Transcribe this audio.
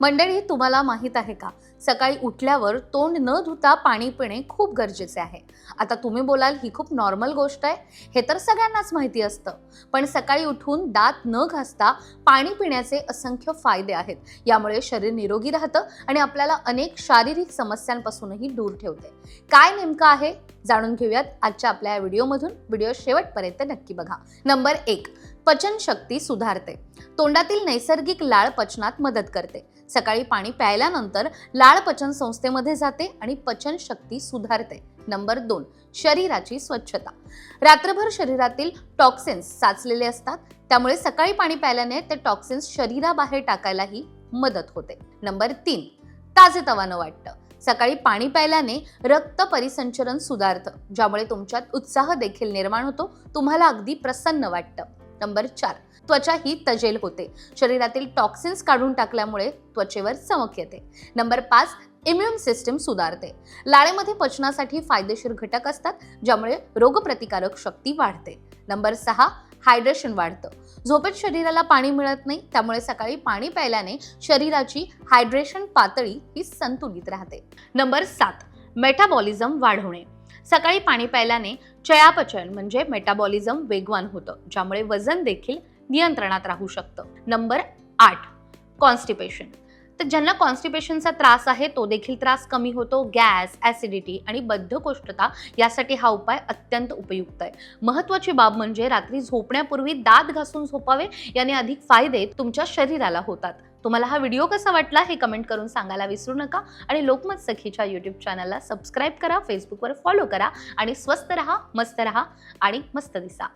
मंडळी तुम्हाला माहीत आहे का? सकाळी उठल्यावर तोंड न धुता पाणी पिणे खूप गरजेचे आहे. आता तुम्ही बोलाल ही खूप नॉर्मल गोष्ट आहे. हे तर सगळ्यांनाच माहिती असतं. पण सकाळी उठून दात न घासता पाणी पिण्याचे असंख्य फायदे आहेत. यामुळे शरीर निरोगी राहतं आणि आपल्याला अनेक शारीरिक समस्यांपासूनही दूर ठेवते. काय नेमकं आहे? जाणून घेऊयात आजच्या आपल्या या व्हिडिओमधून. व्हिडिओ शेवटपर्यंत नक्की बघा. नंबर एक पचनशक्ती सुधारते. तोंडातील नैसर्गिक लाळ पचनात मदत करते. सकाळी पाणी प्यायल्यानंतर लाळ पचन संस्थेमध्ये जाते आणि पचनशक्ती सुधारते. नंबर दोन शरीराची स्वच्छता. रात्रभर शरीरातील टॉक्सिन्स साचलेले असतात. त्यामुळे सकाळी पाणी प्यायल्याने ते टॉक्सिन्स शरीराबाहेर टाकायलाही मदत होते. नंबर तीन ताजेतवानं वाटतं. सकाळी पाणी प्यायल्याने रक्त परिसंचरण सुधारतं ज्यामुळे तुमच्यात उत्साह देखील निर्माण होतो. तुम्हाला अगदी प्रसन्न वाटतं. नंबर चार. त्वचा ही तजेल होते. शरीरातील टॉक्सिन्स काढून टाकल्यामुळे त्वचेवर चमक येते. नंबर पाच इम्युन सिस्टीम सुधारते. लाळेमध्ये पचनासाठी फायदेशीर घटक असतात ज्यामुळे रोगप्रतिकारक शक्ती वाढते. नंबर सहा हायड्रेशन वाढतं. झोपेत शरीराला पाणी मिळत नाही त्यामुळे सकाळी पाणी प्यायल्याने शरीराची हायड्रेशन पातळी ही संतुलित राहते. नंबर सात मेटाबॉलिझम वाढवणे. सकाळी पाणी प्यायल्याने चयापचन म्हणजे मेटाबॉलिझम वेगवान होतं ज्यामुळे वजन देखील नियंत्रणात राहू शकतं. नंबर आठ कॉन्स्टिपेशन तर ज्यांना कॉन्स्टिपेशनचा त्रास आहे तो देखील त्रास कमी होतो. गॅस ॲसिडिटी आणि बद्धकोष्ठता यासाठी हा उपाय अत्यंत उपयुक्त आहे. महत्त्वाची बाब म्हणजे रात्री झोपण्यापूर्वी दात घासून झोपावे याने अधिक फायदे तुमच्या शरीराला होतात. तुम्हाला हा व्हिडिओ कसा वाटला हे कमेंट करून सांगायला विसरू नका आणि लोकमत सखीच्या यूट्यूब चॅनलला सबस्क्राईब करा फेसबुकवर फॉलो करा आणि स्वस्त रहा मस्त रहा आणि मस्त दिसा.